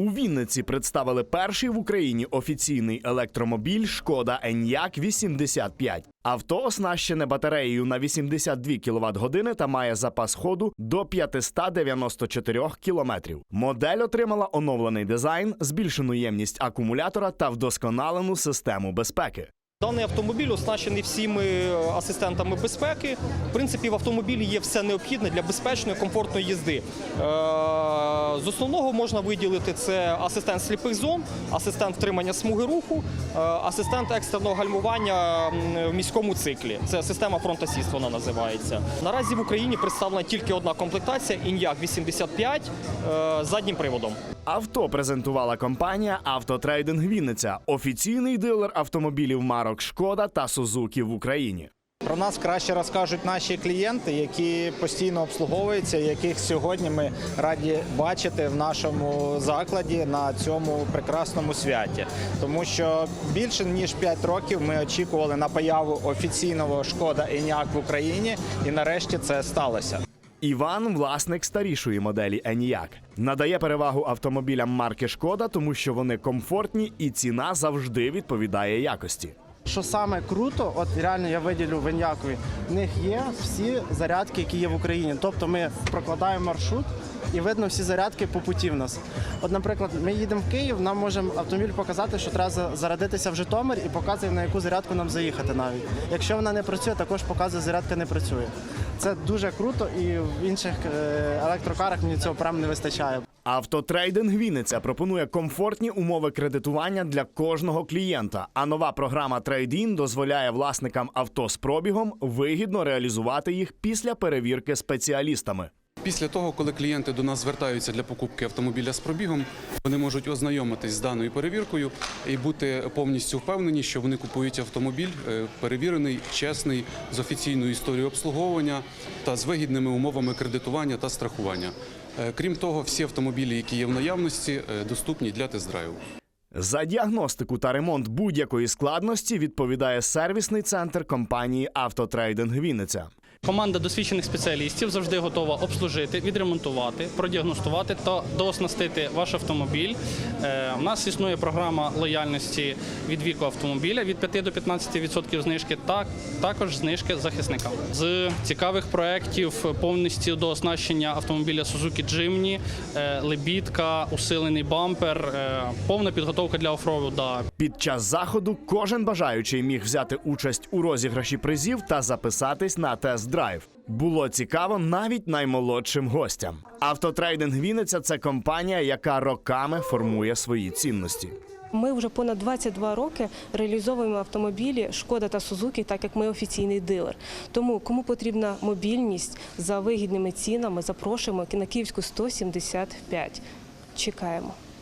У Вінниці представили перший в Україні офіційний електромобіль Шкода Еnyaq 85. Авто оснащене батареєю на 82 кВт години та має запас ходу до 594 км. Модель отримала оновлений дизайн, збільшену ємність акумулятора та вдосконалену систему безпеки. Даний автомобіль оснащений всіми асистентами безпеки. В принципі, в автомобілі є все необхідне для безпечної, комфортної їзди. Е, З основного можна виділити це асистент сліпих зон, асистент втримання смуги руху, е, асистент екстреного гальмування в міському циклі. Це система Assist, вона називається. Наразі в Україні представлена тільки одна комплектація Enyaq 85 е, з заднім приводом. Авто презентувала компанія Автотрейдинг Вінниця, офіційний дилер автомобілів марок Шкода та Сузуки в Україні. Про нас краще розкажуть наші клієнти, які постійно обслуговуються, яких сьогодні ми раді бачити в нашому закладі на цьому прекрасному святі. Тому що більше ніж 5 років ми очікували на появу офіційного шкода Еnyaq в Україні, і нарешті це сталося. Іван власник старішої моделі Еніяк. Надає перевагу автомобілям марки Шкода, тому що вони комфортні і ціна завжди відповідає якості. Що саме круто, от реально я виділю в Еніякові, в них є всі зарядки, які є в Україні. Тобто ми прокладаємо маршрут і видно всі зарядки по путі в нас. От, наприклад, ми їдемо в Київ, нам може автомобіль показати, що треба за- зарядитися в Житомир і показує, на яку зарядку нам заїхати навіть. Якщо вона не працює, також показує, зарядка не працює. Це дуже круто, і в інших е, електрокарах мені цього прям не вистачає. Автотрейдинг Вінниця пропонує комфортні умови кредитування для кожного клієнта. А нова програма Trade-in дозволяє власникам авто з пробігом вигідно реалізувати їх після перевірки спеціалістами. Після того, коли клієнти до нас звертаються для покупки автомобіля з пробігом, вони можуть ознайомитись з даною перевіркою і бути повністю впевнені, що вони купують автомобіль е, перевірений, чесний, з офіційною історією обслуговування та з вигідними умовами кредитування та страхування. Е, Крім того, всі автомобілі, які є в наявності, е, доступні для тест-драйву. За діагностику та ремонт будь-якої складності відповідає сервісний центр компанії Автотрейдинг Вінниця. Команда досвідчених спеціалістів завжди готова обслужити, відремонтувати, продіагностувати та дооснастити ваш автомобіль. Е, У нас існує програма лояльності від віку автомобіля від 5 до 15% знижки, та також знижки захисникам. З цікавих проєктів повністю до оснащення автомобіля Suzuki Jimny, е, лебідка, усилений бампер, е, повна підготовка для офроуда. Під час заходу кожен бажаючий міг взяти участь у розіграші призів та записатись на тест-драйв. Було цікаво навіть наймолодшим гостям. Автотрейдинг Вінниця це компанія, яка роками формує свої цінності. Ми вже понад 22 роки реалізовуємо автомобілі Шкода та Сузуки, так як ми офіційний дилер. Тому кому потрібна мобільність за вигідними цінами, запрошуємо на Київську 175. Чекаємо.